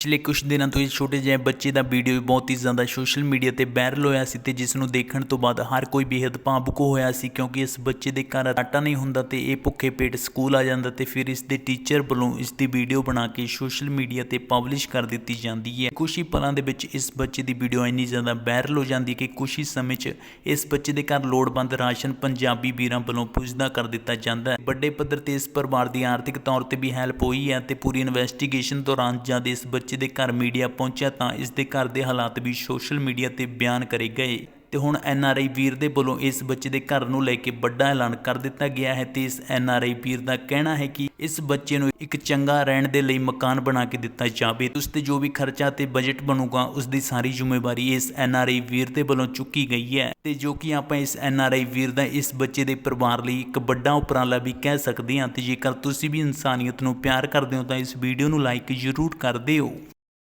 ਪਿਛਲੇ ਕੁਝ ਦਿਨਾਂ ਤੋਂ ਇਸ ਛੋਟੇ ਜਿਹੇ ਬੱਚੇ ਦਾ ਵੀਡੀਓ ਬਹੁਤ ਹੀ ਜ਼ਿਆਦਾ ਸੋਸ਼ਲ ਮੀਡੀਆ ਤੇ ਵਾਇਰਲ ਹੋਇਆ ਸੀ ਤੇ ਜਿਸ ਨੂੰ ਦੇਖਣ ਤੋਂ ਬਾਅਦ ਹਰ ਕੋਈ ਬੇहद ਭਾਵੁਕ ਹੋਇਆ ਸੀ ਕਿਉਂਕਿ ਇਸ ਬੱਚੇ ਦੇ ਘਰ ਆਟਾ ਨਹੀਂ ਹੁੰਦਾ ਤੇ ਇਹ ਭੁੱਖੇ ਪੇਟ ਸਕੂਲ ਆ ਜਾਂਦਾ ਤੇ ਫਿਰ ਇਸ ਦੇ ਟੀਚਰ ਵੱਲੋਂ ਇਸ ਦੀ ਵੀਡੀਓ ਬਣਾ ਕੇ ਸੋਸ਼ਲ ਮੀਡੀਆ ਤੇ ਪਬਲਿਸ਼ ਕਰ ਦਿੱਤੀ ਜਾਂਦੀ ਹੈ। ਕੁਝ ਹੀ ਪਲਾਂ ਦੇ ਵਿੱਚ ਇਸ ਬੱਚੇ ਦੀ ਵੀਡੀਓ ਇੰਨੀ ਜ਼ਿਆਦਾ ਵਾਇਰਲ ਹੋ ਜਾਂਦੀ ਕਿ ਕੁਝ ਹੀ ਸਮੇਂ 'ਚ ਇਸ ਬੱਚੇ ਦੇ ਘਰ ਲੋੜਵੰਦ ਰਾਸ਼ਨ ਪੰਜਾਬੀ ਵੀਰਾਂ ਵੱਲੋਂ ਪੁੱਜਦਾ ਕਰ ਦਿੱਤਾ ਜਾਂਦਾ ਹੈ। ਵੱਡੇ ਪੱਧਰ ਤੇ ਇਸ ਪਰਿਵਾਰ ਦੀ ਆਰਥਿਕ ਤੌਰ ਤੇ ਵੀ ਹੈਲਪ ਹੋਈ ਹੈ ਤੇ ਪੂਰੀ ਇਨਵੈਸਟੀਗੇਸ਼ਨ ਦੌਰਾਨ ਜਦ ਇਸ ਬੱਚੇ ਬੱਚੇ ਦੇ ਘਰ ਮੀਡੀਆ ਪਹੁੰਚਿਆ ਤਾਂ ਇਸ ਦੇ ਘਰ ਦੇ ਹਾਲਾਤ ਵੀ ਸੋਸ਼ਲ ਮੀਡੀਆ ਤੇ ਬਿਆਨ ਕਰੇ ਗਏ। ਤੇ ਹੁਣ ਐਨ ਆਰ ਆਈ ਵੀਰ ਦੇ ਵੱਲੋਂ ਇਸ ਬੱਚੇ ਦੇ ਘਰ ਨੂੰ ਲੈ ਕੇ ਵੱਡਾ ਐਲਾਨ ਕਰ ਦਿੱਤਾ ਗਿਆ ਹੈ ਤੇ ਇਸ ਐਨ ਆਰ ਆਈ ਵੀਰ ਦਾ ਕਹਿਣਾ ਹੈ ਕਿ ਇਸ ਬੱਚੇ ਨੂੰ ਇੱਕ ਚੰਗਾ ਰਹਿਣ ਦੇ ਲਈ ਮਕਾਨ ਬਣਾ ਕੇ ਦਿੱਤਾ ਜਾਵੇ। ਉਸ ਤੇ ਜੋ ਵੀ ਖਰਚਾ ਤੇ ਬਜਟ ਬਣੂਗਾ, ਉਸ ਦੀ ਸਾਰੀ ਜ਼ਿੰਮੇਵਾਰੀ ਇਸ ਐਨ ਆਰ ਆਈ ਵੀਰ ਦੇ ਵੱਲੋਂ ਚੁੱਕੀ ਗਈ ਹੈ ਤੇ ਜੋ ਕਿ ਆਪਾਂ ਇਸ ਐਨ ਆਰ ਆਈ ਵੀਰ ਦਾ ਇਸ ਬੱਚੇ ਦੇ ਪਰਿਵਾਰ ਲਈ ਇੱਕ ਵੱਡਾ ਉਪਰਾਲਾ ਵੀ ਕਹਿ ਸਕਦੇ ਹਾਂ ਤੇ ਜੇਕਰ ਤੁਸੀਂ ਵੀ ਇਨਸਾਨੀਅਤ ਨੂੰ ਪਿਆਰ ਕਰਦੇ ਹੋ ਤਾਂ ਇਸ ਵੀਡੀਓ ਨੂੰ ਲਾਈਕ ਜ਼ਰੂਰ ਕਰ ਦਿਓ।